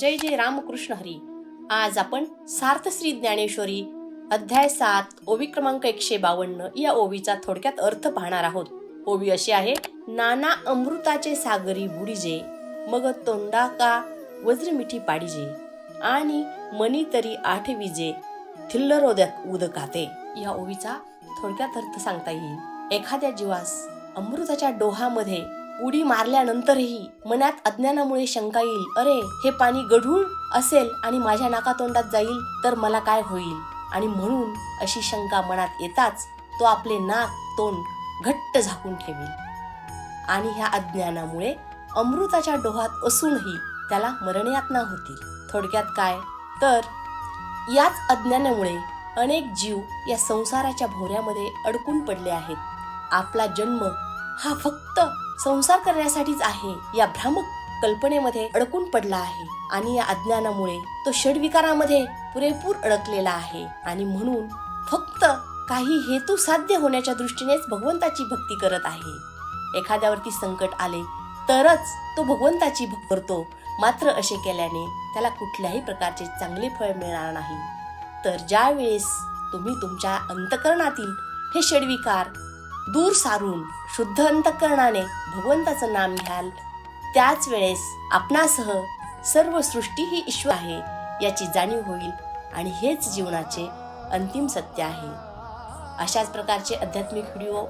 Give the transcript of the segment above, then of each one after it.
जय जय रामकृष्ण हरी. आज आपण सार्थश्री ज्ञानेश्वरी अध्याय सात ओवी क्रमांक एकशे बावन्न या ओवीचा थोडक्यात अर्थ पाहणार आहोत. ओवी अशी आहे नाना अमृताचे सागरी बुडीजे मग तोंडा का वज्रमिठी पाडीजे आणि मनी तरी आठ विजे थिल्लरोदक उदकाते या ओवीचा थोडक्यात अर्थ सांगता येईल. एखाद्या जीवास अमृताच्या डोहामध्ये उडी मारल्यानंतरही मनात अज्ञानामुळे शंका येईल अरे हे पाणी गढूळ असेल आणि माझ्या नाकातोंडात जाईल तर मला काय होईल? आणि म्हणून अशी शंका मनात येताच तो आपले नाक तोंड घट्ट झाकून ठेवेल. आणि ह्या अज्ञानामुळे अमृताच्या डोहात असूनही त्याला मरणयातना होतील. थोडक्यात काय? तर याच अज्ञानामुळे अनेक जीव या संसाराच्या भोऱ्यामध्ये अडकून पडले आहेत. आपला जन्म हा फक्त संसार करण्यासाठीच आहे. या भ्रामक कल्पनेमध्ये अडकून पडला आहे आणि या अज्ञानामुळे तो षडविकारामध्ये पुरेपूर अडकलेला आहे. आणि म्हणून फक्त काही हेतू साध्य होण्याच्या दृष्टीनेच भगवंताची भक्ती करत आहे. एखाद्यावरती संकट आले तरच तो भगवंताची भक्त करतो. मात्र असे केल्याने त्याला कुठल्याही प्रकारचे चांगले फळ मिळणार नाही. तर ज्या वेळेस तुम्ही तुमच्या अंतकरणातील हे षडविकार दूर सारून शुद्ध अंतकरणाने भगवंताचं नाम घ्याल. त्याच वेळेस आपणासह सर्व सृष्टी ही ईश्वर आहे याची जाणीव होईल आणि हेच जीवनाचे अंतिम सत्य आहे. अशाच प्रकारचे आध्यात्मिक व्हिडिओ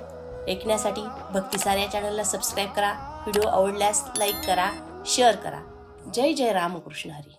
ऐकण्यासाठी भक्तिसार या चॅनलला सबस्क्राईब करा. व्हिडिओ आवडल्यास लाईक करा शेअर करा. जय जय रामकृष्ण हरी.